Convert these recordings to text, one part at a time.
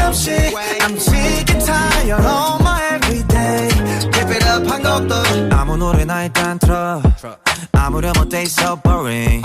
잠시 I'm sick and tired of my everyday. Keep it up 한 것도. 아무 노래나 일단 틀어. 아무렴 어때 so boring.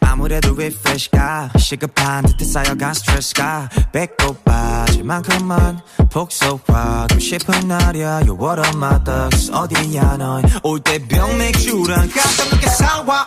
아무래도 refresh가. 시급한 듯해 쌓여간 스트레스가. 배꼽 빠질 만큼만. 폭소하고 싶은 날이야. You're what I'm my thugs. 어디야 넌? 올때 병 맥주랑 깜짝 놀게 사와